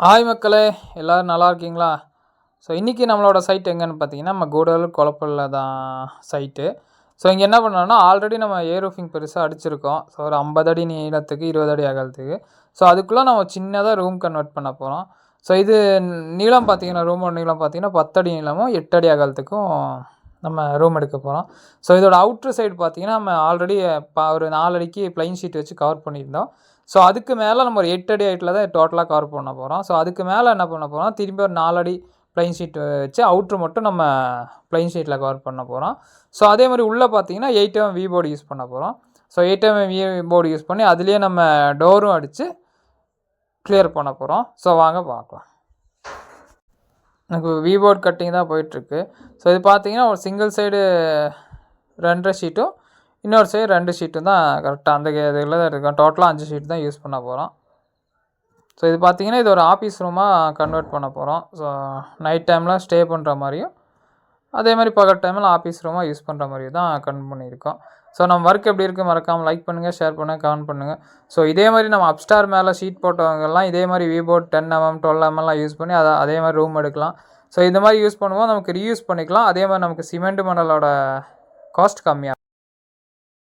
Hi மக்களே எல்லோரும் நல்லா இருக்கீங்களா? ஸோ இன்றைக்கி நம்மளோட சைட் எங்கேன்னு பார்த்தீங்கன்னா நம்ம கூடலூர் குழப்பல்ல தான் சைட்டு ஸோ இங்கே என்ன பண்ணோம்னா ஆல்ரெடி நம்ம ஏர் ரூஃபிங் பெருசாக அடிச்சிருக்கோம். ஸோ ஒரு ஐம்பது அடி நீளத்துக்கு இருபது அடி அகலத்துக்கு. ஸோ அதுக்குள்ளே நம்ம சின்னதாக ரூம் கன்வெர்ட் பண்ண போகிறோம் ஸோ இது நீளம் பார்த்தீங்கன்னா ரூமோட நீளம் பார்த்தீங்கன்னா பத்தடி நீளமும் எட்டு அடி அகலத்துக்கும் நம்ம ரூம் எடுக்க போகிறோம் ஸோ இதோட அவுட்ரு சைடு பார்த்தீங்கன்னா நம்ம ஆல்ரெடி ஒரு நாலடிக்கு பிளைன் ப்ளைன் ஷீட் வச்சு கவர் பண்ணியிருந்தோம். ஸோ அதுக்கு மேலே நம்ம ஒரு எட்டு அடி ஹைட்டில் தான் டோட்டலாக கவர் பண்ண போகிறோம் ஸோ அதுக்கு மேலே என்ன பண்ண போகிறோம் திரும்பி ஒரு நாலடி ப்ளைன் ஷீட் வச்சு அவுட்ரு மட்டும் நம்ம ப்ளைன் ஷீட்டில் கவர் பண்ண போகிறோம் ஸோ அதே மாதிரி உள்ளே பார்த்தீங்கன்னா eight M V board use பண்ண போகிறோம் so eight M V board use பண்ணி அதுலேயே நம்ம டோரும் அடித்து கிளியர் பண்ண போகிறோம் ஸோ வாங்க பார்க்கலாம். எனக்கு விபோர்ட் கட்டிங் தான் போயிட்டுருக்கு. ஸோ இது பார்த்தீங்கன்னா ஒரு சிங்கிள் சைடு ரெண்டரை ஷீட்டும் இன்னொரு சைடு ரெண்டு ஷீட்டும் தான் கரெக்டாக அந்த இதில் தான் இருக்கும். டோட்டலாக அஞ்சு ஷீட் தான் யூஸ் பண்ண போகிறோம் ஸோ இது பார்த்தீங்கன்னா இது ஒரு ஆஃபீஸ் ரூமாக கன்வெர்ட் பண்ண போகிறோம் ஸோ நைட் டைமில் ஸ்டே பண்ணுற மாதிரியும் அதே மாதிரி பகல் டைமில் ஆஃபீஸ் ரூமாக யூஸ் பண்ணுற மாதிரி தான் கன் பண்ணியிருக்கோம். ஸோ நம்ம ஒர்க் எப்படி இருக்குது மறக்காமல் லைக் பண்ணுங்கள் ஷேர் பண்ணுங்கள் கமெண்ட் பண்ணுங்கள் ஸோ இதே மாதிரி நம்ம அப்ஸ்டார் மேலே ஷீட் போட்டவங்கெல்லாம் இதே மாதிரி V board ten M M twelve எம்எல்லாம் use பண்ணி அதை அதே மாதிரி ரூம் எடுக்கலாம். ஸோ இந்த மாதிரி யூஸ் பண்ணுவோம் நமக்கு ரீயூஸ் பண்ணிக்கலாம். அதே மாதிரி நமக்கு சிமெண்ட் மணலோட காஸ்ட் கம்மியாக